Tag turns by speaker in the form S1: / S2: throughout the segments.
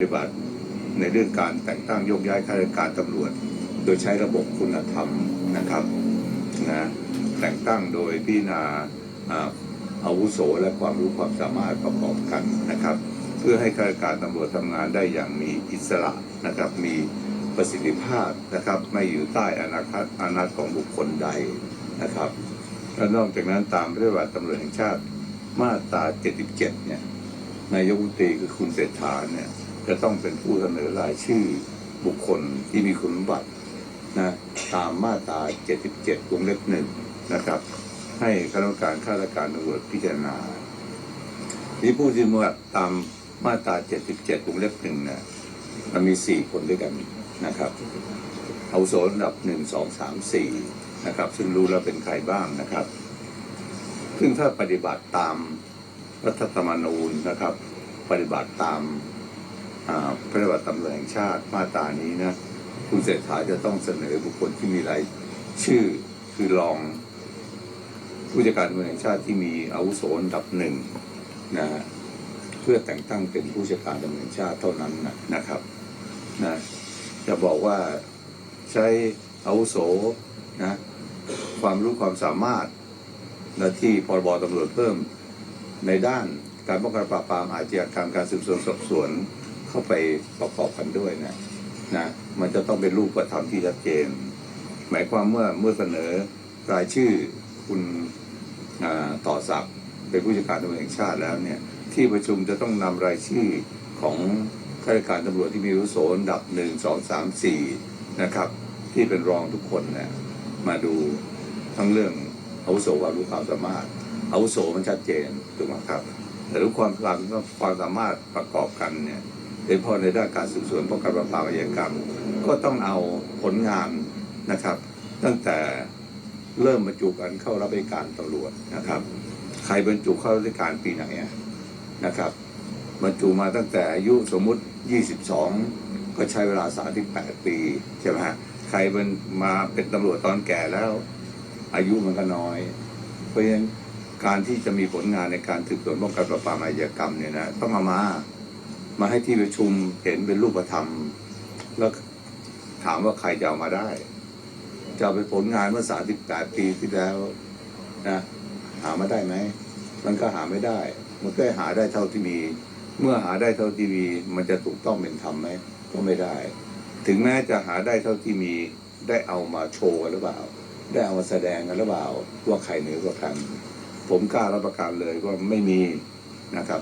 S1: ปฏิบัติในเรื่องการแต่งตั้งโยกย้ายข้าราชการตำรวจ โดยใช้ระบบคุณธรรมนะครับนะแต่งตั้งโดยพิจารณาอาอาวุโสและความรู้ความสามารถประกอบกันนะครับ เพื่อให้ข้าราชการตำรวจทำงานได้อย่างมีอิสระนะครับมีประสิทธิภาพนะครับไม่อยู่ใต้อนาคตอนัตของบุคคลใดนะครับและนอกจากนั้นตามพระราชบัญญัติตำรวจแห่งชาติมาตรา 77 เนี่ยนายกรัฐมนตรีคือคุณเศรษฐาเนี่ย จะต้องเป็นผู้เสนอรายชื่อบุคคลที่มีคุณสมบัตินะตามมาตรา 77 วงเล็บหนึ่งนะครับ ให้คณะกรรมการข้าราชการตำรวจพิจารณาที่ผู้ที่มาตามมาตรา 77 วงเล็บหนึ่งเนี่ยมันมี 4 คนด้วยกันนะครับ เอาโสระดับ 1 2 3 4 นะครับ ซึ่งรู้แล้วเป็นใครบ้างนะครับ ซึ่งถ้าปฏิบัติตามรัฐธรรมนูญนะครับ ปฏิบัติตาม พระราชบัญญัติตำรวจแห่งชาติมาตรานี้นะคุณเศรษฐาจะต้องเสนอบุคคลที่มีรายชื่อคือรองผู้จัดการตำรวจแห่งชาติที่มีอาวุโสอันดับหนึ่งนะฮะเพื่อแต่งตั้งเป็นผู้จัดการตำรวจแห่งชาติเท่านั้นนะนะครับนะจะบอกว่าใช้อาวุโสนะความรู้ความสามารถหน้าที่พรบตำรวจเพิ่มในด้านการป้องกันปราบปรามอาชญากรรมการสืบสวนสอบสวน เข้าไปประกอบกันด้วยนะนะมันจะต้องเป็นรูปธรรมที่ชัดเจน หมายความว่าเมื่อเสนอรายชื่อคุณต่อศักดิ์เป็นผู้จัดการตำรวจแห่งชาติแล้วเนี่ย ที่ประชุมจะต้องนำรายชื่อของข้าราชการตำรวจที่มีอาวุโสนดับหนึ่งสองสามสี่นะครับ ที่เป็นรองทุกคนเนี่ยมาดูทั้งเรื่องอาวุโสความรู้ความสามารถอาวุโสมันชัดเจนถูกไหมครับ แต่รู้ความความความสามารถประกอบกันเนี่ย โดยเฉพาะในด้านการสืบสวนป้องกันปราบปรามอาชญากรรม ก็ต้องเอาผลงานนะครับ ตั้งแต่เริ่มบรรจุกันเข้ารับราชการตำรวจนะครับ ใครบรรจุเข้ารับราชการปีไหนนะครับบรรจุมาตั้งแต่อายุสมมุติ 22 ก็ใช้เวลา 38 ปีใช่ไหมฮะใครเป็นมาเป็นตำรวจตอนแก่แล้ว อายุมันก็น้อย เพราะฉะนั้นการที่จะมีผลงานในการสืบสวนป้องกันปราบปรามอาชญากรรมเนี่ยนะต้องเอามา มาให้ที่ประชุมเห็นเป็นรูปธรรม แล้วถามว่าใครจะเอามาได้ จะเอาไปผลงานเมื่อ38ปีที่แล้วนะหามาได้ไหม มันก็หาไม่ได้ มันก็หาได้เท่าที่มี เมื่อหาได้เท่าที่มี มันจะถูกต้องเป็นธรรมไหมก็ไม่ได้ ถึงแม้จะหาได้เท่าที่มี ได้เอามาโชว์กันหรือเปล่า ได้เอามาแสดงกันหรือเปล่า ว่าใครเหนือกว่ากัน ผมกล้ารับประกันเลยว่าไม่มีนะครับ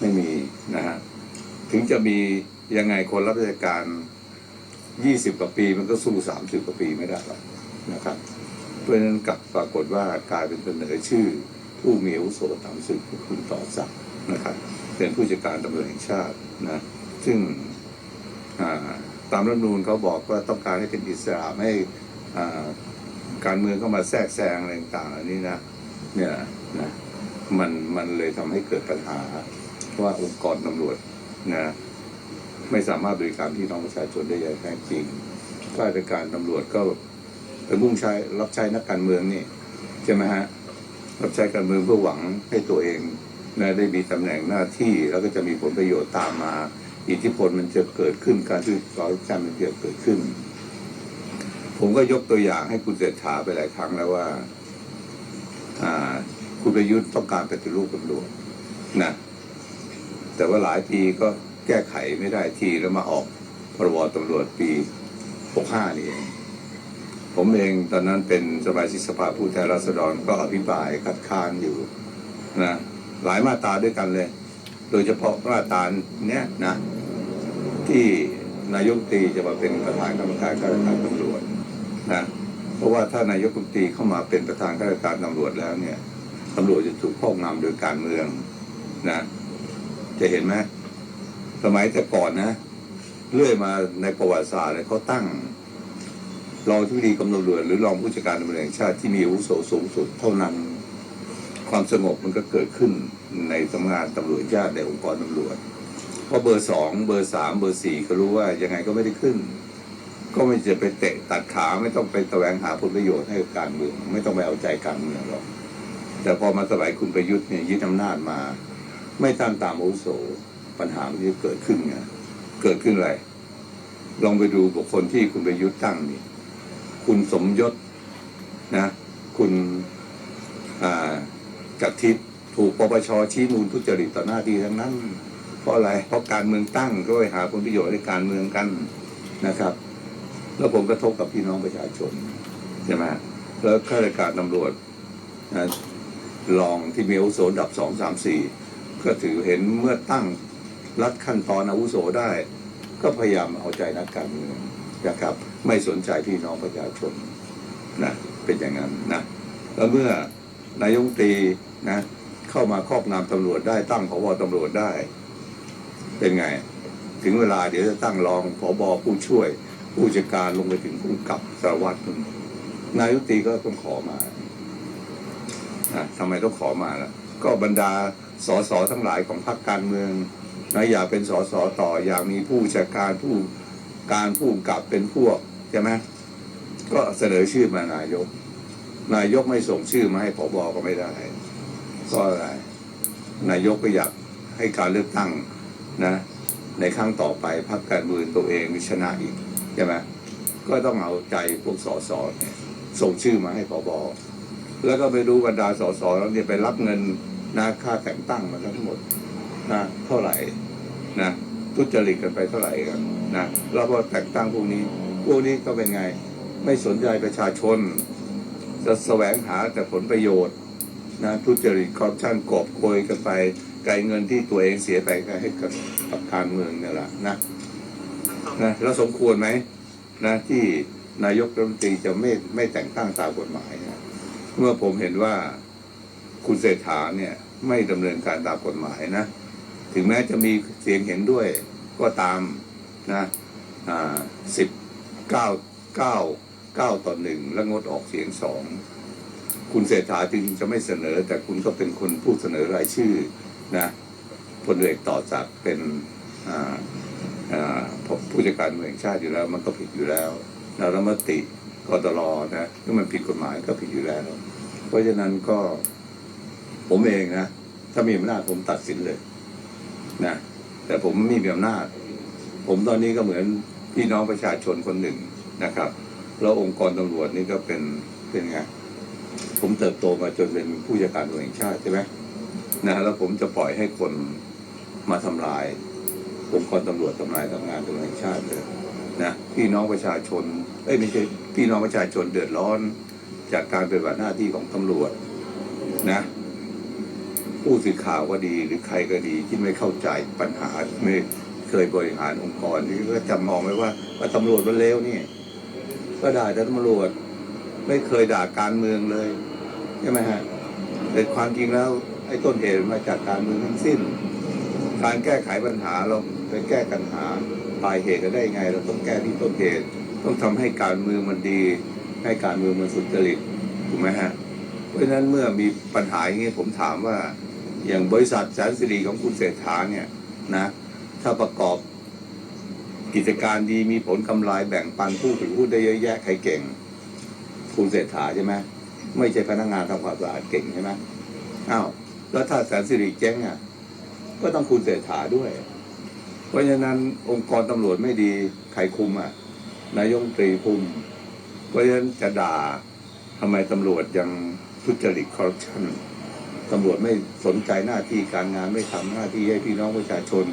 S1: ไม่มีนะฮะ ถึงจะมียังไงคนรับราชการยี่สิบกว่าปีมันก็สู้สามสิบกว่าปีไม่ได้หรอกนะครับ เพราะฉะนั้นกลับปรากฏว่ากลายเป็นเสนอชื่อ ผู้มีอาวุโสต่ำสุดคุณต่อศักดิ์นะครับ เป็นผู้จัดการตำรวจแห่งชาตินะซึ่งตามรัฐธรรมนูญเขาบอกว่าต้องการให้เป็นอิสระไม่ให้อาการเมืองเข้ามาแทรกแซงอะไรต่างๆเหล่านี้นะเนี่ยนะมันมันเลยทำให้เกิดปัญหาว่าองค์กรตำรวจ นะไม่สามารถบริการพี่น้องประชาชนได้อย่างแท้จริงข้าราชการตำรวจก็ไปมุ่งใช้รับใช้นักการเมืองนี่ใช่ไหมฮะรับใช้การเมืองเพื่อหวังให้ตัวเองนะได้มีตำแหน่งหน้าที่แล้วก็จะมีผลประโยชน์ตามมา อิทธิพลมันจะเกิดขึ้นการที่ก่อการมันจะเกิดขึ้น ผมก็ยกตัวอย่างให้คุณเศรษฐาไปหลายครั้งแล้วว่าอ่าคุณประยุทธ์ต้องการปฏิรูปตำรวจนะ แต่ว่าหลายปีก็แก้ไขไม่ได้ทีแล้วมาออกพรบตำรวจปี 65 นี่เอง ผมเองตอนนั้นเป็นสมาชิกสภาผู้แทนราษฎรก็อภิปรายคัดค้านอยู่นะหลายมาตราด้วยกันเลย โดยเฉพาะมาตราเนี้ยนะ ที่นายกตีจะมาเป็นประธานกรรมการข้าราชการตำรวจนะเพราะว่าถ้านายกตีเข้ามาเป็นประธานข้าราชการตำรวจแล้วเนี่ยตำรวจจะถูกครอบงำโดยการเมืองนะ จะเห็นไหมสมัยแต่ก่อนนะ เรื่อยมาในประวัติศาสตร์เนี่ยเขาตั้งรองที่ดีกำนำรวจหรือรองผู้จัดการตำรวจแห่งชาติที่มีอาวุโสสูงสุดเท่านั้น ความสงบมันก็เกิดขึ้นในสำนักงานตำรวจชาติในองค์กรตำรวจเพราะเบอร์สองเบอร์สามเบอร์สี่ก็รู้ว่ายังไงก็ไม่ได้ขึ้น ก็ไม่จะไปเตะตัดขาไม่ต้องไปแสวงหาผลประโยชน์ให้กับการเมือง ไม่ต้องไปเอาใจการเมืองหรอกแต่พอมาสมัยคุณประยุทธ์เนี่ยยึดอำนาจมา ไม่ตามตามอาวุโสปัญหามันจะเกิดขึ้นไงเกิดขึ้นอะไร ลองไปดูบุคคลที่คุณไปยุทธตั้งนี่คุณสมยศนะ คุณอ่าจักทิพย์ถูกปปชชี้มูลทุจริตต่อหน้าที่ทั้งนั้น เพราะอะไร เพราะการเมืองตั้งก็ไปหาผลประโยชน์ในการเมืองกันนะครับ แล้วผมกระทบกับพี่น้องประชาชนใช่ไหมแล้วข้าราชการตำรวจนะรองที่มีอาวุโสดับสองสามสี่ ก็ถือเห็นเมื่อตั้งรัดขั้นตอนอาวุโสได้ ก็พยายามเอาใจนักการเมืองนะครับ ไม่สนใจพี่น้องประชาชนนะเป็นอย่างนั้นนะแล้วเมื่อนายกรัฐมนตรีนะเข้ามาครอบงำตำรวจได้ตั้งผบตำรวจได้ เป็นไง ถึงเวลาเดี๋ยวจะตั้งรองผบผู้ช่วยผู้จัดการลงไปถึงผู้กับสารวัตรนายกตีก็ต้องขอมานะทำไมต้องขอมาล่ะ ก็บรรดา สสทั้งหลายของพรรคการเมืองนะอยากเป็นสสต่ออยากมีผู้จัดการผู้การผู้กำกับเป็นพวกใช่ไหมก็เสนอชื่อมานายก นายกไม่ส่งชื่อมาให้ผบก็ไม่ได้ก็อะไร นายกก็อยากให้การเลือกตั้งนะ ในครั้งต่อไปพรรคการเมืองตัวเองชนะอีกใช่ไหมก็ต้องเอาใจพวกสสเนี่ยส่งชื่อมาให้ผบแล้วก็ไปดูบรรดาสสแล้วเนี่ยไปรับเงิน นะค่าแต่งตั้งมาทั้งหมดนะเท่าไหร่นะทุจริตกันไปเท่าไหร่กันนะแล้วพอแต่งตั้งพวกนี้ พวกนี้ก็เป็นไง ไม่สนใจประชาชน จะแสวงหาแต่ผลประโยชน์นะทุจริตคอร์รัปชันกอบโกยกันไปไกลเงินที่ตัวเองเสียไปก็ให้กับกับการเมืองนี่แหละนะนะแล้วสมควรไหมนะที่นายกรัฐมนตรีจะไม่ไม่แต่งตั้งตามกฎหมายนะเมื่อผมเห็นว่าคุณเศรษฐาเนี่ย ไม่ดำเนินการตามกฎหมายนะ ถึงแม้จะมีเสียงเห็นด้วยก็ตามนะอ่าสิบเก้าเก้าเก้าต่อหนึ่งแล้วงดออกเสียงสองคุณเศรษฐาจึงจะไม่เสนอ แต่คุณก็เป็นคนผู้เสนอรายชื่อนะพลเอกต่อจากเป็นอ่าอ่าผู้จัดการตำรวจแห่งชาติอยู่แล้ว มันก็ผิดอยู่แล้วแล้วรัฐมติกตรนะถ้ามันผิดกฎหมายก็ผิดอยู่แล้ว เพราะฉะนั้นก็ ผมเองนะ ถ้ามีอำนาจผมตัดสินเลยนะแต่ผมไม่มีอำนาจ ผมตอนนี้ก็เหมือนพี่น้องประชาชนคนหนึ่งนะครับ แล้วองค์กรตำรวจนี่ก็เป็นเป็นไงผมเติบโตมาจนเป็นผู้จัดการตำรวจแห่งชาติใช่ไหมนะแล้วผมจะปล่อยให้คนมาทำลาย องค์กรตำรวจทำลายทำงานตำรวจแห่งชาติเลยนะพี่น้องประชาชนเอ้ยไม่ใช่พี่น้องประชาชนเดือดร้อน จากการปฏิบัติหน้าที่ของตำรวจนะ ผู้สื่อข่าวก็ดีหรือใครก็ดีที่ไม่เข้าใจปัญหาไม่เคยบริหารองค์กรที่ก็จะมองไว้ว่าว่าตำรวจมันเลวนี่ก็ด่าแต่ตำรวจ ไม่เคยด่าการเมืองเลยใช่ไหมฮะแต่ความจริงแล้วไอ้ต้นเหตุมาจากการเมืองทั้งสิ้น การแก้ไขปัญหาเราไปแก้ปัญหาปลายเหตุกันได้ไง เราต้องแก้ที่ต้นเหตุ ต้องทำให้การเมืองมันดี ให้การเมืองมันสุจริตถูกไหมฮะเพราะฉะนั้นเมื่อมีปัญหาอย่างนี้ผมถามว่า อย่างบริษัทแสนสิริของคุณเศรษฐาเนี่ยนะถ้าประกอบกิจการดีมีผลกำไรแบ่งปันผู้ถือหุ้นได้เยอะแยะใครเก่ง คุณเศรษฐาใช่ไหมไม่ใช่พนักงานทำความสะอาดเก่งใช่ไหมอ้าวแล้วถ้าแสนสิริเจ๊งอะก็ต้องคุณเศรษฐาด้วย เพราะฉะนั้นองค์กรตำรวจไม่ดีใครคุมอะนายกรัฐมนตรีคุมเพราะฉะนั้นจะด่าทำไมตำรวจยังทุจริตคอร์รัปชัน ตำรวจไม่สนใจหน้าที่การงานไม่ทำหน้าที่ให้พี่น้องประชาชน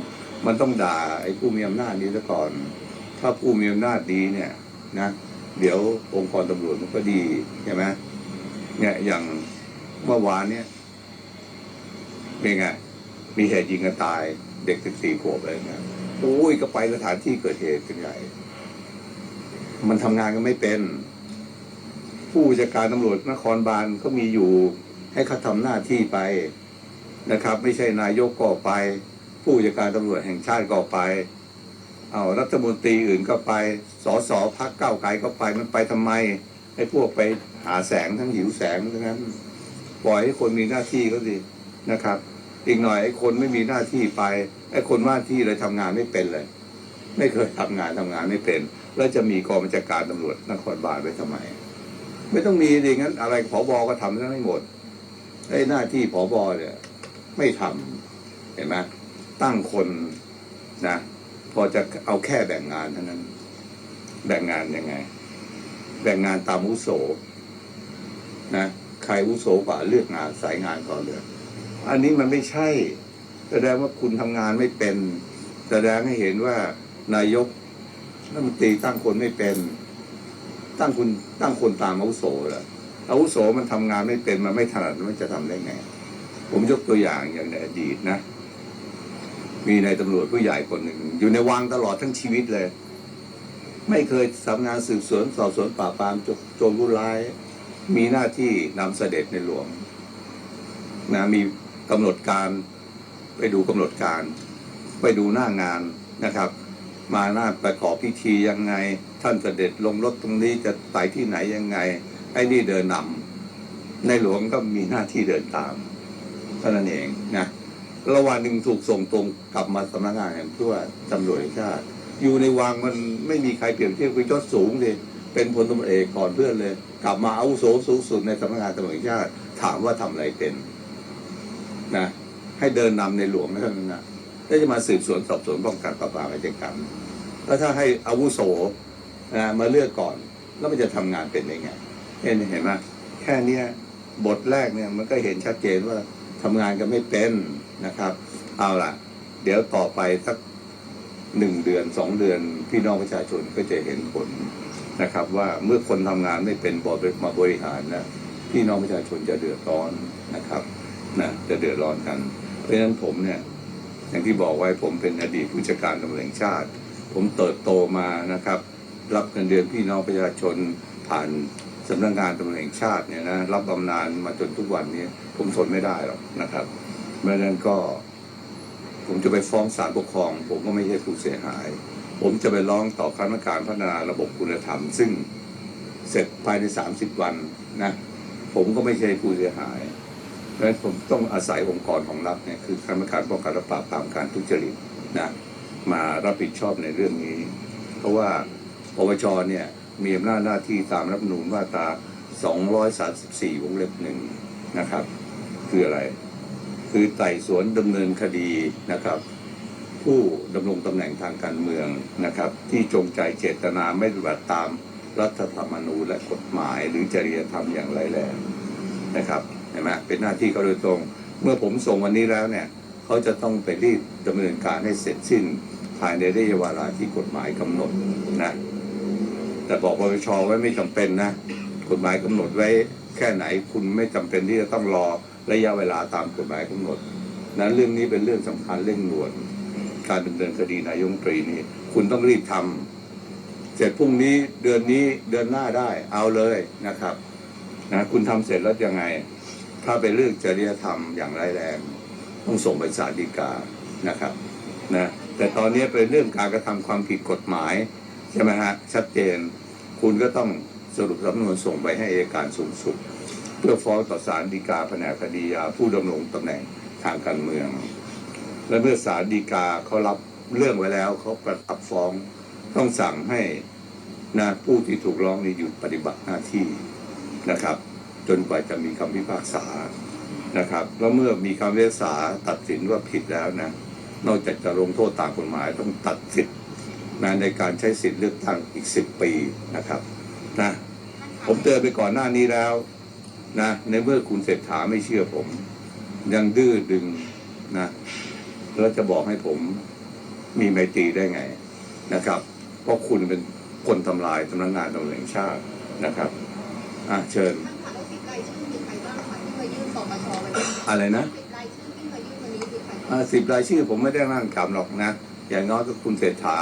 S1: มันต้องด่าไอ้ผู้มีอำนาจนี้ซะก่อน ถ้าผู้มีอำนาจดีเนี่ยนะเดี๋ยวองค์กรตำรวจมันก็ดีใช่ไหมเนี่ยอย่างเมื่อวานเนี่ยเป็นไงมีเหตุยิงกันตาย เด็กสิบสี่ขวบอะไรเงี้ยโอ้ยก็ไปสถานที่เกิดเหตุกันใหญ่มันทำงานกันไม่เป็น ผู้จัดการตำรวจนครบาลก็มีอยู่ ให้เขาทำหน้าที่ไปนะครับ ไม่ใช่นายกก็ไป ผู้จัดการตำรวจแห่งชาติก็ไป เอารัฐมนตรีอื่นก็ไปสสพักเก้าไกลก็ไปมันไปทำไมให้พวกไปหาแสงทั้งหิวแสงทั้งนั้น ปล่อยให้คนมีหน้าที่ก็ดีนะครับ อีกหน่อยไอ้คนไม่มีหน้าที่ไปไอ้คนว่าที่เลยทำงานไม่เป็นเลย ไม่เคยทำงานทำงานไม่เป็น แล้วจะมีกองบัญชาการตำรวจนครบาลไปทำไม ไม่ต้องมีดิงั้นอะไรผอบอก็ทำทั้งให้หมด ไอ้หน้าที่ผอบอเนี่ย ไม่ทำเห็นไหมตั้งคนนะพอจะเอาแค่แบ่งงานเท่านั้น แบ่งงานยังไง แบ่งงานตามอาวุโสนะใครอาวุโสกว่าเลือกงานสายงานก่อนเลยอันนี้มันไม่ใช่ แสดงว่าคุณทำงานไม่เป็น แสดงให้เห็นว่านายกรัฐมนตรีตั้งคนไม่เป็น ตั้งคุณตั้งคนตามอาวุโสเหรอ อาวุโสมันทำงานไม่เป็นมันไม่ถนัดมันจะทำได้ไง ผมยกตัวอย่างอย่างในอดีตนะ มีนายตำรวจผู้ใหญ่คนหนึ่ง อยู่ในวังตลอดทั้งชีวิตเลย ไม่เคยทำงานสืบสวนสอบสวนปราปรามโจรผู้ร้าย มีหน้าที่นำเสด็จในหลวงนะมีกำหนดการไปดูกำหนดการ ไปดูหน้างานนะครับ มาหน้าประกอบพิธียังไง ท่านเสด็จลงรถตรงนี้จะไปที่ไหนยังไง ไอ้นี่เดินนำในหลวงก็มีหน้าที่เดินตามเท่านั้นเองนะระหว่างหนึ่งถูกส่งตรงกลับมาสำนักงานแห่งผู้ว่าตำรวจแห่งชาติ อยู่ในวังมันไม่มีใครเปรียบเทียบคือยศสูงเลยเป็นพลตำรวจเอกก่อนเพื่อนเลย กลับมาอาวุโสสูงสุดในสำนักงานตำรวจแห่งชาติ ถามว่าทำอะไรเป็นนะให้เดินนำในหลวงเท่านั้นนะแล้วจะมาสืบสวนสอบสวนป้องกันปราบปรามอาชญากรรมแล้วถ้าให้อาวุโสนะมาเลือกก่อน แล้วมันจะทำงานเป็นยังไง เห็นเห็นไหมแค่เนี้ยบทแรกเนี่ยมันก็เห็นชัดเจนว่าทำงานกันไม่เป็นนะครับ เอาล่ะ เดี๋ยวต่อไปสักหนึ่งเดือนสองเดือนพี่น้องประชาชนก็จะเห็นผลนะครับ ว่าเมื่อคนทำงานไม่เป็นบอดมาบริหารนะพี่น้องประชาชนจะเดือดร้อนนะครับนะจะเดือดร้อนกัน เพราะฉะนั้นผมเนี่ยอย่างที่บอกไว้ผมเป็นอดีตผู้จัดการตำรวจแห่งชาติ ผมเติบโตมานะครับ รับเงินเดือนพี่น้องประชาชนผ่าน สำนักงานตำรวจแห่งชาติเนี่ยนะรับบำนาญมาจนทุกวันนี้ ผมทนไม่ได้หรอกนะครับเพราะฉะนั้นก็ผมจะไปฟ้องศาลปกครอง ผมก็ไม่ใช่ผู้เสียหาย ผมจะไปร้องต่อคณะกรรมการพัฒนาระบบคุณธรรม ซึ่งเสร็จภายใน 30 วันนะผมก็ไม่ใช่ผู้เสียหายเพราะฉะนั้นผมต้องอาศัยองค์กรของรัฐเนี่ยคือคณะกรรมการป้องกันและปราบปรามการทุจริตนะมารับผิดชอบในเรื่องนี้ เพราะว่าปปชเนี่ย มีอำนาจหน้าที่ตามรัฐธรรมนูญมาตรา 234 วงเล็บหนึ่งนะครับ คืออะไร คือไต่สวนดำเนินคดีนะครับ ผู้ดำรงตำแหน่งทางการเมืองนะครับ ที่จงใจเจตนาไม่ปฏิบัติตามรัฐธรรมนูญและกฎหมายหรือจริยธรรมอย่างไรแรงนะครับเห็นไหมเป็นหน้าที่เขาโดยตรง เมื่อผมส่งวันนี้แล้วเนี่ยเขาจะต้องไปรีบดำเนินการให้เสร็จสิ้นภายในระยะเวลาที่กฎหมายกำหนดนะ แต่บอกปปชไว้ไม่จำเป็นนะกฎหมายกำหนดไว้แค่ไหนคุณไม่จำเป็นที่จะต้องรอระยะเวลาตามกฎหมายกำหนด นั้นเรื่องนี้เป็นเรื่องสำคัญเร่งด่วน การดำเนินคดีนายกรัฐมตรีนี่คุณต้องรีบทำเสร็จพรุ่งนี้เดือนนี้เดือนหน้าได้เอาเลยนะครับนะคุณทำเสร็จแล้วยังไง ถ้าเป็นเรื่องจริยธรรมอย่างร้ายแรง ต้องส่งไปศาลฎีกานะครับนะแต่ตอนนี้เป็นเรื่องการกระทำความผิดกฎหมายใช่ไหมฮะชัดเจน คุณก็ต้องสรุปสำนวนส่งไปให้อัยการสูงสุด เพื่อฟ้องต่อศาลฎีกาแผนกคดียาผู้ดำรงตำแหน่งทางการเมือง และเมื่อศาลฎีกาเขารับเรื่องไว้แล้วเขาประทับฟ้องต้องสั่งให้นะผู้ที่ถูกร้องนี่หยุดปฏิบัติหน้าที่นะครับ จนกว่าจะมีคำพิพากษานะครับแล้วเมื่อมีคำพิพากษาตัดสินว่าผิดแล้วนะนอกจากจะลงโทษตามกฎหมายต้องตัดสิทธิ์ นะในการใช้สิทธิ์เลือกตั้งอีกสิบปีนะครับนะผมเตือนไปก่อนหน้านี้แล้วนะในเมื่อคุณเศรษฐาไม่เชื่อผม ยังดื้อดึงนะแล้วจะบอกให้ผมมีไมตรีได้ไงนะครับ เพราะคุณเป็นคนทำลายสำนักงานตำรวจแห่งชาตินะครับอะเชิญ
S2: ท่านคะแล้วสิบรายชื่อมีใครบ้างคะที่มายื่นปปชวันนี้
S1: อะไรนะ
S2: สิบรายชื่อที่มายื่นวันนี้คือใคร
S1: อ่าสิบรายชื่อผมไม่ได้ร่างกำหรอกนะ อย่างน้อยก็คุณเศรษฐา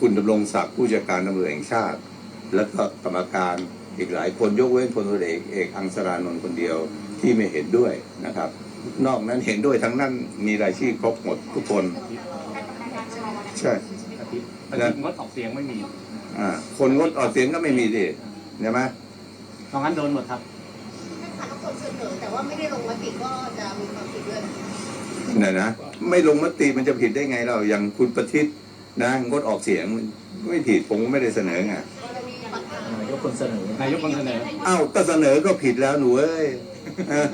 S1: คุณดำรงศักดิ์ผู้จัดการตำรวจแห่งชาติ แล้วก็กรรมการอีกหลายคนยกเว้นพลตำรวจเอกเอกอังสรานนท์คนเดียวที่ไม่เห็นด้วยนะครับ นอกนั้นเห็นด้วยทั้งนั้นมีรายชื่อครบหมดทุกคน ใช่
S3: อาทิตย์อาทิตย์งดออกเสียงไม่มี
S1: อ่าคนงดออกเสียงก็ไม่มีดิใช่ไหม
S3: ตรงนั้นโดนหมดครับ
S2: ท่านคะแล้วคนเสนอแต่ว่าไม่ได้ลงมติก็จะมีความผิดด้วย
S1: เนี่ยนะไม่ลงมติมันจะผิดได้ไงเราอย่างคุณประทิษ นะงดออกเสียงมันไม่ผิดผมก็ไม่ได้เสนอไง
S2: กรณีปัญหานา
S3: ยกคนเสนอนายกคนเสนอ
S1: อ้าวก็เสนอก็ผิดแล้วหนูเอ้ยเออ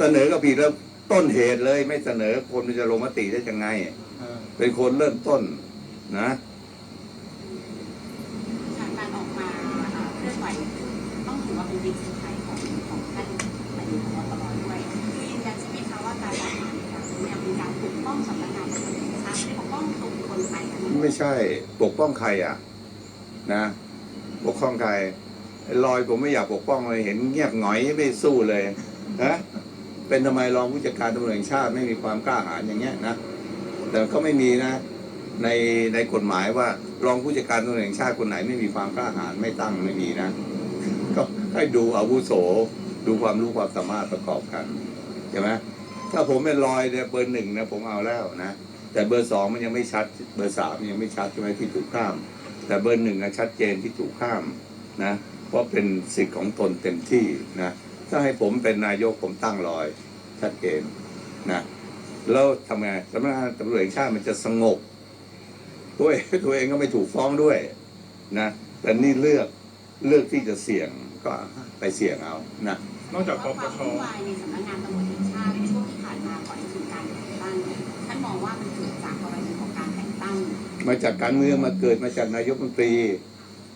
S1: เสนอก็ผิดแล้วต้นเหตุเลย ไม่เสนอคนมันจะลงมติได้ยังไง
S3: เออ
S1: เป็นคนเริ่มต้นนะ
S4: จากการออกมาเอ่อเคลื่อนไหวต้องถือว่าเป็นบิ๊กเซอร์ไพรส์ของของท่านอดีตพบตรด้วยคือยืนยันใช่ไหมคะว่าการออกมาในครั้งนี้เนี่ยเป็นการปกป้องสำนักงานตำรวจแห่งชาติปกป้องตัวบุคคลไทยทั้งหมด
S1: ไม่ใช่ปกป้องใครอะ นะ ปกป้องใครลอยผมไม่อยากปกป้องเลยเห็นเงียบหงอยไม่สู้เลยนะเป็นทำไมรองผู้จัดการตำรวจแห่งชาติไม่มีความกล้าหาญอย่างเงี้ยนะแต่ก็ไม่มีนะ ในในกฎหมายว่ารองผู้จัดการตำรวจแห่งชาติคนไหนไม่มีความกล้าหาญไม่ตั้งไม่มีนะ ก็ให้ดูอาวุโส ดูความรู้ความสามารถประกอบกันใช่ไหมถ้าผมเป็นลอยเนี่ยเบอร์หนึ่งนะผมเอาแล้วนะ แต่เบอร์สองมันยังไม่ชัด เบอร์สามยังไม่ชัดใช่ไหมที่ถูกข้าม แต่เบอร์หนึ่งนะชัดเจนที่ถูกข้ามนะเพราะเป็นสิทธิ์ของตนเต็มที่นะถ้าให้ผมเป็นนายกผมตั้งรอยชัดเจนนะแล้วทำไงสำนักงานตำรวจแห่งชาติมันจะสงบตัวเองตัวเองก็ไม่ถูกฟ้องด้วยนะแต่นี่เลือกเลือกที่จะเสี่ยงก็ไปเสี่ยงเอานะ
S5: นอกจากป
S4: ว่า
S5: ป
S4: ความ
S5: ช
S4: วุ่นวายในสำนักงานตำรวจแห่งชาติในช่วงที่ผ่านมาก่อนจะถึงการ ว่ามันเกิดจากกรณีของการแต่งตั้ง
S1: มาจากการเมืองมาเกิดมาจากนายกรัฐมนตรี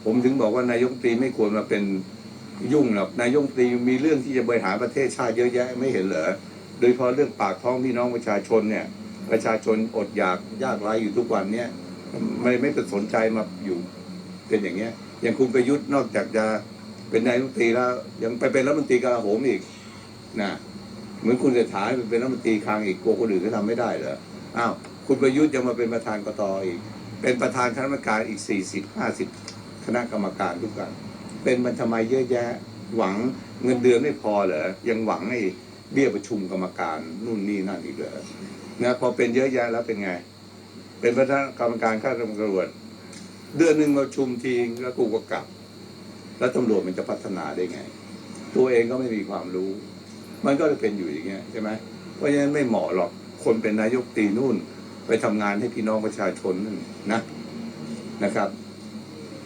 S1: ผมถึงบอกว่านายกรัฐมนตรีไม่ควรมาเป็นยุ่งหรอกนายกรัฐมนตรีมีเรื่องที่จะบริหารประเทศชาติเยอะแยะไม่เห็นเหรอโดยเฉพาะเรื่องปากท้องพี่น้องประชาชนเนี่ยประชาชนอดอยากยากไร้อยู่ทุกวันเนี่ยไม่ไม่ไปสนใจมาอยู่เป็นอย่างเงี้ยอย่างคุณประยุทธ์นอกจากจะเป็นนายกรัฐมนตรีแล้วยังไปเป็นรัฐมนตรีกลาโหมอีกนะเหมือนคุณเศรษฐาไปเป็นรัฐมนตรีคลังอีกกลัวคนอื่นก็ทำไม่ได้เหรอ อ้าวคุณประยุทธ์จะมาเป็นประธานกตอีก เป็นประธานคณะกรรมการอีกสี่สิบห้าสิบคณะกรรมการทุกกัน เป็นมันทำไมเยอะแยะหวังเงินเดือนไม่พอเหรอยังหวังไอ้เบี้ยประชุมกรรมการนู่นนี่นั่นอีกเหรอนะพอเป็นเยอะแยะแล้วเป็นไง เป็นประธานกรรมการข้าราชการตำรวจเดือนหนึ่งประชุมทีแล้วกูก็กลับ แล้วตำรวจมันจะพัฒนาได้ไง ตัวเองก็ไม่มีความรู้ มันก็จะเป็นอยู่อย่างเงี้ยใช่ไหมเพราะฉะนั้นไม่เหมาะหรอก คนเป็นนายกตรีนู่น ไปทำงานให้พี่น้องประชาชนนั่นนะนะครับ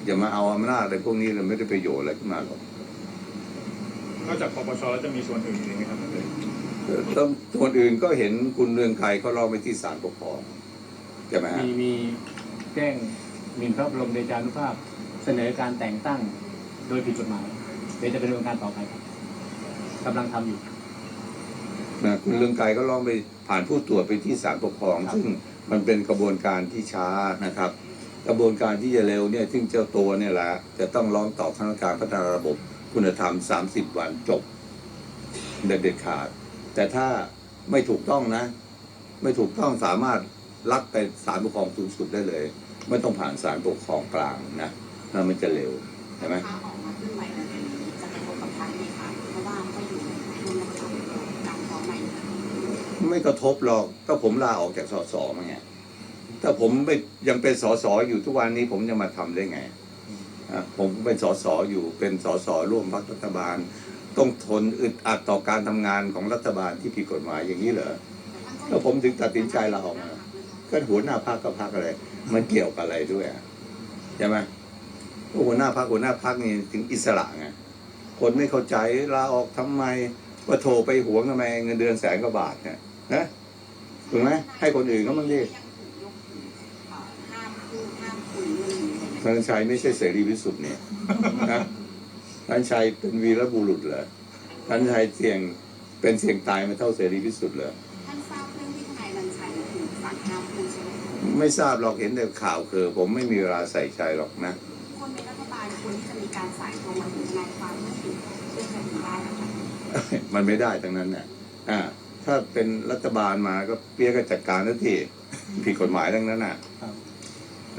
S1: อย่ามาเอาอำนาจอะไรพวกนี้เลยไม่ได้ประโยชน์อะไรขึ้นมาหรอก
S5: นอกจากปปชแล้วจะมีส่วนอื่นอีกไหมครับ
S1: เอ่อต้องคนอื่นก็เห็นคุณเรืองไกรเขาร้องไปที่ศาลปกครองใช่ไหมฮะ
S3: มีมีแจ้งหมิ่นพระบรมเดชานุภาพ เสนอการแต่งตั้งโดยผิดกฎหมายเดี๋ยวจะเป็นดำเนินการต่อไปครับกำลังทำอยู่
S1: นะคุณเรืองไกรก็ร้องไปผ่านผู้ตรวจไปที่ศาลปกครอง
S3: ครับ
S1: ซึ่งมันเป็นกระบวนการที่ช้านะครับ กระบวนการที่จะเร็วเนี่ยซึ่งเจ้าตัวเนี่ยแหละจะต้องร้องต่อคณะกรรมการพัฒนาระบบคุณธรรม 30 วันจบเด็ดขาด แต่ถ้าไม่ถูกต้องนะ ไม่ถูกต้องสามารถลักไปศาลปกครองสูงสุดได้เลย ไม่ต้องผ่านศาลปกครองกลางนะแล้วมันจะเร็วใช่ไหม
S4: ไม่กระ
S1: ทบหรอกก็ผมลาออกจากสสมาไงถ้าผมไม่ยังเป็นสสอยู่ทุกวันนี้ผมจะมาทำได้ไงผมเป็นสสอยู่เป็นสสร่วมพรรครัฐบาล ต้องทนอึดอัดต่อการทำงานของรัฐบาลที่ผิดกฎหมายอย่างนี้เหรอแล้วผมถึงตัดสินใจลาออกมาก็หัวหน้าพรรคกับพรรคอะไร มันเกี่ยวกับอะไรด้วยใช่ไหมหัวหน้าพรรคหัวหน้าพรรคนี่ถึงอิสระไงคนไม่เข้าใจลาออกทำไมว่าโทรไปหวงทำไมเงินเดือนแสนกว่าบาทเนี่ย นะถูกไหมให้คนอื่นเขาบ้างดิ
S4: ยังถูกยกเอ่อห้ามพูดห้ามคุยเรื่องนี้เลย
S1: ธนชัยไม่ใช่เสรีพิสุทธิ์เนี่ยนะธนชัยเป็นวีรบุรุษเหรอธนชัยเสี่ยงเป็นเสี่ยงตายมาเท่าเสรีพิสุทธิ์เหรอ
S4: ท่านทราบเรื่องที่ทนายนันชัยถูกสั่งห้ามพูดใช่ไหมคะ
S1: ไม่ทราบหรอกเห็นแต่ข่าวคือ ผมไม่มีเวลาใส่ใจหรอกนะ
S4: คนในรัฐบาลควรที่จะมีการสายตรงมาถึงทนายความเพื่อถึงเรื่องคดีได้นะคะ
S1: มันไม่ได้ทั้งนั้นน่ะอ่า ถ้าเป็นรัฐบาลมาก็เปียก็จัดการทันทีผิดกฎหมายทั้งนั้นน่ะ
S3: ครับ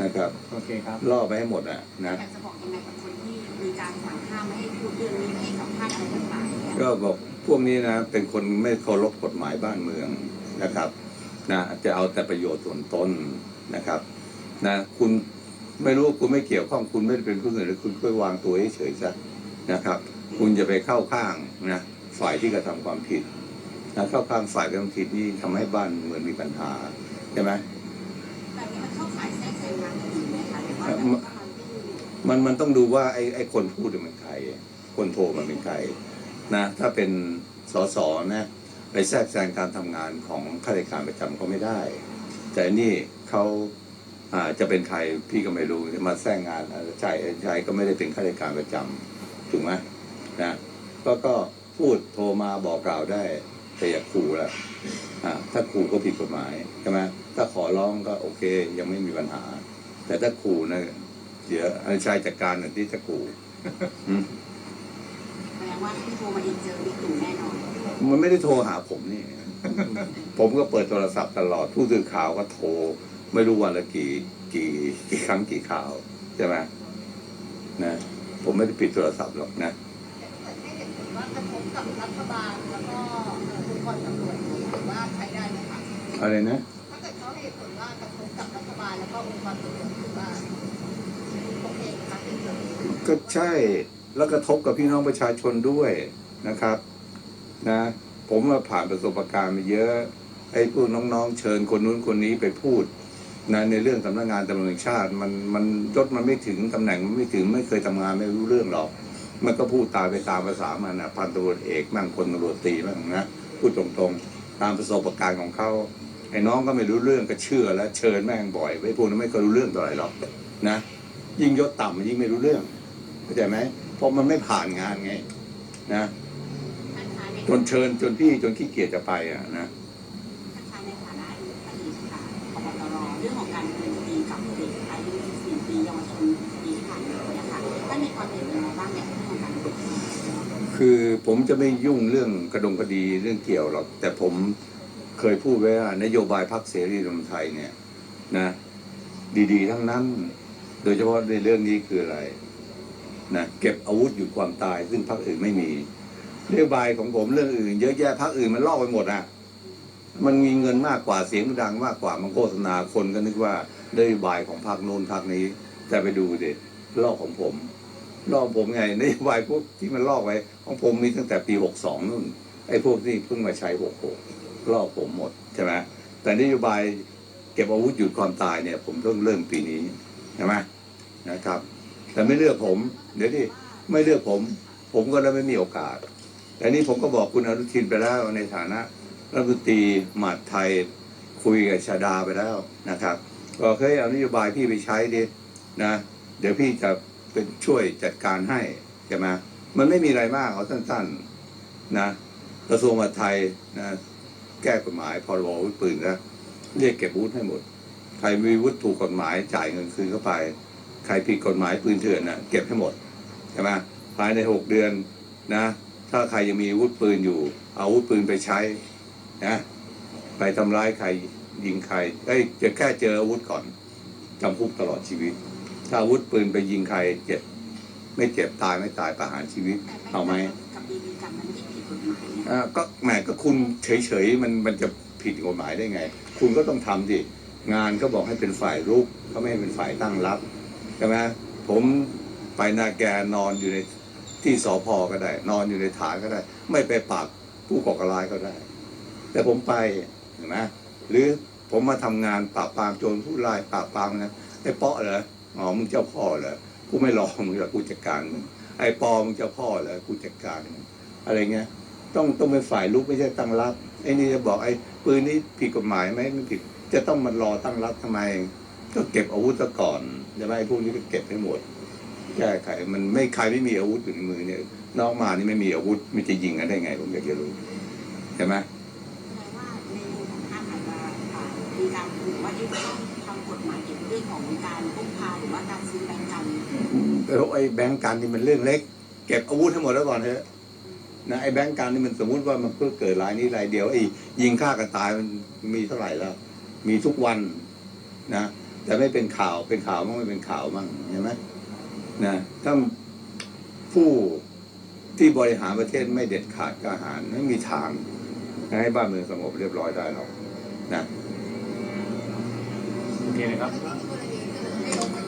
S1: นะครับ
S3: โอเคครับ
S1: ล่อไปให้หมดอะนะ
S4: อยากจะบอกยังไงกับคนที่มีการสั่งห้ามไม่ให้พูดเรื่องนี้ไม่ให้สัมภาษณ์อะไรต่างๆเนี่ย
S1: ก็บอกพวกนี้นะเป็นคนไม่เคารพกฎหมายบ้านเมืองนะครับนะจะเอาแต่ประโยชน์ส่วนตนนะครับนะคุณไม่รู้คุณไม่เกี่ยวข้องคุณไม่ได้เป็นผู้อื่นหรือคุณช่วยวางตัวเฉยๆซะนะครับ คุณจะไปเข้าข้างนะฝ่ายที่กระทำความผิด นะเข้าข้างฝ่ายกระทำผิดนี่ทำให้บ้านเหมืองมีปัญหาใช่ไหม
S4: แบบนี้มันเข้าข่ายแทรกแซงการคดีไหมคะหรือว่าแบบนี้มัน
S1: มันมันต้องดูว่าไอ้ไอ้คนพูดมันใคร คนโทรมันเป็นใครนะถ้าเป็นสสนะไปแทรกแซงการทำงานของข้าราชการประจำเขาไม่ได้ แต่นี่เขาอ่าจะเป็นใครพี่ก็ไม่รู้มาแทรกงานอ่าใช่ใช่ก็ไม่ได้เป็นข้าราชการประจำถูกไหมนะก็ก็พูดโทรมาบอกกล่าวได้ แต่อย่าขู่ละอ่าถ้าขู่ก็ผิดกฎหมายใช่ไหมถ้าขอร้องก็โอเค ยังไม่มีปัญหา แต่ถ้าขู่นะเดี๋ยวอาชายจัดการหนึ่งที่จะขู่อืม
S4: แสดงว่าที่โทรมาเองเจอบิ๊กตู่แน่นอน
S1: มันไม่ได้โทรหาผมนี่ ผมก็เปิดโทรศัพท์ตลอด ผู้สื่อข่าวก็โทร ไม่รู้วันละกี่กี่กี่ครั้งกี่ข่าว ใช่ไหมนะ ผมไม่ได้ปิดโทรศัพท์หรอกนะ
S2: แต่ถ้าเกิดให้เหตุผลว่ากระทบกับรัฐบาลแล้วก็เอ่อองค์กรตำรวจนี่ถือว่าใช้ได้ไหมคะ
S1: อะไรนะ
S2: ถ้าเกิดเขาให้เหตุผลว่ากระทบกับรัฐบาลแล้วก็องค์กรตำรวจถือว่าโอเคไหมคะที่เกิดขึ้น
S1: ก็ใช่แล้วกระทบกับพี่น้องประชาชนด้วยนะครับนะผมมาผ่านประสบการณ์มาเยอะไอ้พวกน้องๆ เชิญคนนู้นคนนี้ไปพูดนะในเรื่องสำนักงานตำรวจแห่งชาติมันมันยศมันไม่ถึงตำแหน่งมันไม่ถึงไม่เคยทำงานไม่รู้เรื่องหรอก มันก็พูดตามไปตามภาษามันนะพันตำรวจเอกมั่งคนตำรวจตรีมั่งนะ พูดตรงๆ ตามประสบการณ์ของเขาไอ้น้องก็ไม่รู้เรื่องก็เชื่อแล้วเชิญแม่งบ่อยไอ้พวกนั้นไม่เคยรู้เรื่องต่ออะไรหรอกนะยิ่งยศต่ำมันยิ่งไม่รู้เรื่องเข้าใจไหมเพราะมันไม่ผ่านงานไงนะจนเชิญจนพี่จนขี้เกียจจะไปอะนะ
S4: ในฐานะอดีตค่ะพบตรเรื่องของการเนิน คือผม
S1: จะไม่ยุ่งเรื่องกระดงคดีเรื่องเกี่ยวหรอก แต่ผมเคยพูดไว้ว่านโยบายพรรคเสรีรวมไทยเนี่ยนะดีๆ ทั้งนั้น โดยเฉพาะในเรื่องนี้คืออะไรนะเก็บอาวุธหยุดความตาย ซึ่งพรรคอื่นไม่มีนโยบายของผมเรื่องอื่น เยอะแยะพรรคอื่นมันลอกไปหมดอะมันมีเงินมากกว่าเสียงดังมากกว่ามันโฆษณาคนก็นึกว่านโยบายของพรรคโน้นพรรคนี้ แต่ไปดูดิลอกของผม ลอกผมไงนโยบายพวกที่มันลอกไว้ ของผมมีตั้งแต่ปีหกสองนู่นไอ้พวกที่เพิ่งมาใช้หกหกลอกผมหมดใช่ไหมแต่นโยบายเก็บอาวุธหยุดความตายเนี่ย ผมเพิ่งเริ่มปีนี้ใช่ไหมนะครับ แต่ไม่เลือกผม เดี๋ยวที่ไม่เลือกผม ผมก็เลยไม่มีโอกาส แต่นี่ผมก็บอกคุณอนุทินไปแล้วในฐานะรัฐมนตรีมหาดไทยคุยกับชาดาไปแล้วนะครับ ก็เคยเอานโยบายพี่ไปใช้ดินะ เดี๋ยวพี่จะ เป็นช่วยจัดการให้ใช่ไหมมันไม่มีอะไรมากเอาสั้นๆนะกระทรวงมหาดไทยนะแก้กฎหมายพรบอาวุธปืนนะเรียกเก็บอาวุธให้หมด ใครมีวุธถูกกฎหมายจ่ายเงินคืนเข้าไป ใครผิดกฎหมายปืนเถื่อนนะเก็บให้หมดใช่ไหมภายในหกเดือนนะ ถ้าใครยังมีอาวุธปืนอยู่ เอาอาวุธปืนไปใช้นะไปทำร้ายใครยิงใครเอ้ยจะแค่เจออาวุธก่อนจำคุกตลอดชีวิต ถ้าอาวุธปืนไปยิงใครเจ็บไม่เจ็บตายไม่ตายประหารชีวิต เอาไหม
S4: กับบีบีกันมันไม่ได้ผิดกฎหมายเนี่ย
S1: อ่าก็แหมก็คุณเฉยๆมันมันจะผิดกฎหมายได้ไง คุณก็ต้องทำดิงานก็บอกให้เป็นฝ่ายรุกเขาไม่ให้เป็นฝ่ายตั้งรับใช่ไหมผมไปนาแกนอนอยู่ในที่สอพอก็ได้ นอนอยู่ในฐานก็ได้ ไม่ไปปราบผู้ก่อการร้ายก็ได้ แต่ผมไปเห็นไหมหรือผมมาทำงานปราบปรามโจรผู้ร้ายปราบปรามนะไอ้เปาะเหรอ อ๋อมึงเจ้าพ่อเหรอกูไม่รอมึงหรอกกูจัดการมึงไอ้ปอมึงเจ้าพ่อเหรอกูจัดการมึงอะไรเงี้ย ต้องต้องเป็นฝ่ายลุกไม่ใช่ตั้งรับไอ้นี่จะบอกไอ้ปืนนี้ผิดกฎหมายไหมไม่ผิดจะต้องมารอตั้งรับทำไม ก็เก็บอาวุธซะก่อนใช่ไหมไอ้พวกนี้ก็เก็บให้หมดแก้ไขมันไม่ใครไม่มีอาวุธอยู่ในมือเนี่ยนอกมานี่ไม่มีอาวุธมันจะยิงกันได้ไงผมอยากจะรู้ใช่ไหม
S4: ว่าในมุมของท่านอาจจะอ่ามีการหรือว่าที่จะต้อง ของการพกพาหรือว่าการซื้อแบงก์กัน
S1: แล้วไอ้แบงก์การนี่มันเรื่องเล็ก เก็บอาวุธให้หมดแล้วก่อนเถอะนะไอ้แบงก์การนี่มันสมมุติว่ามันเพิ่งเกิดรายนี้รายเดียวไอ้ยิงฆ่ากันตายมันมีเท่าไหร่แล้ว มีทุกวันนะแต่ไม่เป็นข่าวเป็นข่าวมั่งไม่เป็นข่าวมั่งเห็นไหมนะถ้าผู้ที่บริหารประเทศไม่เด็ดขาดกล้าหาญไม่มีทางให้บ้านเมืองสงบเรียบร้อยได้หรอกนะ
S3: โอเคนะครับ
S2: อันนี้ Gracias.